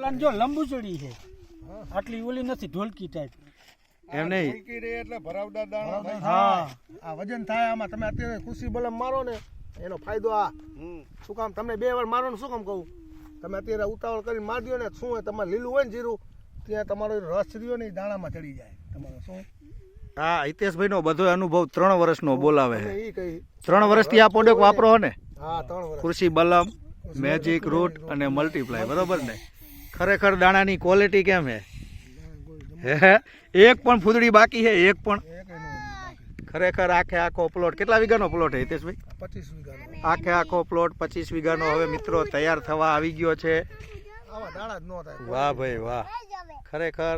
ઓલા જો લંબુચડી છે. આટલી ઓલી નથી ઢોલકી ટાઈપ એમ નહીં. ઢોલકી રે એટલે ભરાવદાર દાણા થાય. હા. આ વજન થાય આમાં તમે અત્યારે ખુશી બલમ મારો ને એનો ફાયદો આ. હમ. શું કામ તમને બે વાર મારો ને શું કામ કહું? તમે અત્યારે ઉતાવળ કરીને માર દો ને શું હોય તમારે લીલું હોય ને જીરું ત્યાં તમારો રસ રહ્યો ને દાણામાં ચડી જાય. તમારો શું? આ હિતેશભાઈનો બધો અનુભવ ત્રણ વર્ષનો બોલાવે છે. ત્રણ વર્ષથી આ પ્રોડક્ટ વાપરો ને? હા ત્રણ વર્ષ. કૃષિ બલમ મેજિક રૂટ અને મલ્ટીપ્લાય બરોબર ને? ખરેખર દાણાની ક્વોલિટી કેમ હે? હે? એક પણ ફૂદડી બાકી છે એક પણ. ખરેખર આખે આખો પ્લોટ કેટલા વીઘાનો પ્લોટ છે હિતેશભાઈ? આખે આખો પ્લોટ પચીસ વીઘાનો. હવે મિત્રો તૈયાર થવા આવી ગયો છે. આવા દાણા જ ન વાહ ભાઈ વાહ. ખરેખર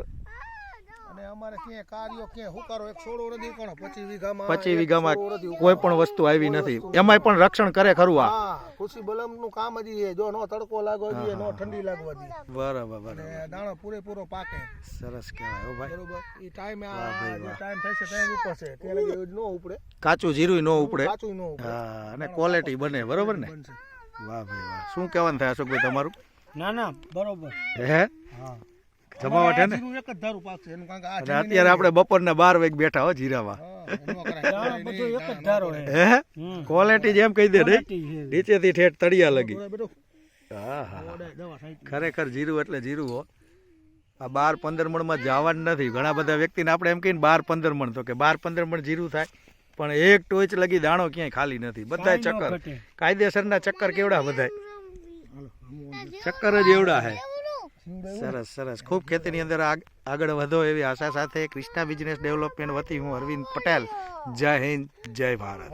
અને અમારે ક્યાંય કાર્યો ક્યાંય હુકારો એક છોડો નથી ઉકાણો પચીસ વીઘામાં પચીસ વીઘામાં કોઈ પણ વસ્તુ આવી નથી. એમાંય પણ રક્ષણ કરે ખરું આ. ખુશી બલમનું કામ જ છે. જો નો તડકો લાગવા દઈએ નો ઠંડી લાગવા દઈએ. બરાબર બરાબર. દાણો પૂરેપૂરો પાકે. સરસ કહેવાય હો ભાઈ. બરોબર? એ ટાઈમે આ. ટાઈમ થશે ત્યાં ઉપર છે ત્યાં લગી નો ઉપડે. કાચું જીરું ન ઉપડે. કાચું નો ઉપડે. હા અને ક્વોલિટી બને બરોબર ને? વાહ ભાઈ વાહ. શું કહેવાનું થાય અશોકભાઈ તમારું? ના ના બરોબર. હે? હા. જમાવટ હે ને? જીરું એક જ ધારું પાકશે. એનું કારણ કે આ અત્યારે આપણે બપોરના બાર વાગે બેઠા હો જીરામાં. હા, એનું કરાય. દાણો બધો એક જ ધારો હે. ક્વોલિટી જેમ કહી દે નહીં? નીચેથી ઠેઠ તળિયા લગી. હા હા. ખરેખર જીરું એટલે જીરું હો. આ બાર પંદર મણમાં જવાનું નથી. ઘણા બધા વ્યક્તિને આપણે એમ કહીને બાર પંદર મણ તો કે બાર પંદર મણ જીરું થાય પણ એક ટોચ લગી દાણો ક્યાંય ખાલી નથી. બધાય ચક્કર. કાયદેસરના ચક્કર કેવડા બધાય? ચક્કર જ એવડા હે. સરસ સરસ. ખૂબ ખેતીની અંદર આગ- આગળ વધો એવી આશા સાથે કૃષ્ણા બિઝનેસ ડેવલપમેન્ટ વતી હું અરવિંદ પટેલ. જય હિન્દ, જય ભારત.